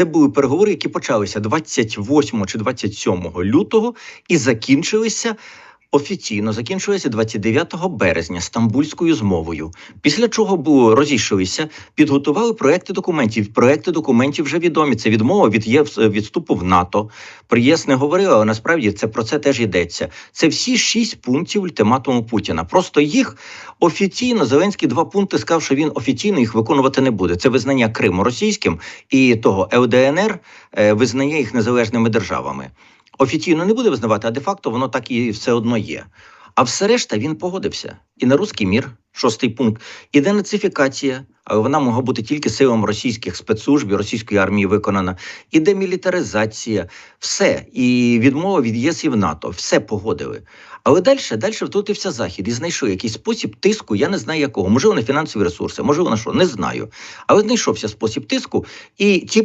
Це були переговори, які почалися 28 чи 27 лютого і закінчилися. Офіційно закінчилися 29 березня стамбульською змовою. Після чого було розійшлися, підготували проекти документів. Проекти документів вже відомі. Це відмова від ЄВ відступу в НАТО. Про ЄС не говорили, але насправді це про це теж йдеться. Це всі шість пунктів ультиматуму Путіна. Просто їх офіційно Зеленський два пункти сказав, що він офіційно їх виконувати не буде. Це визнання Криму російським і того ЛДНР е, визнає їх незалежними державами. Офіційно не буде визнавати, а де-факто воно так і все одно є. А все решта він погодився. І на руський мір, шостий пункт, і денацифікація, але вона могла бути тільки силам російських спецслужб і російської армії виконана, і демілітаризація, все, і відмова від ЄС і в НАТО, все погодили. Але далі, далі втрутився Захід і знайшов якийсь спосіб тиску, я не знаю якого. Можливо, на фінансові ресурси, можливо, на що, не знаю. Але знайшовся спосіб тиску, і ті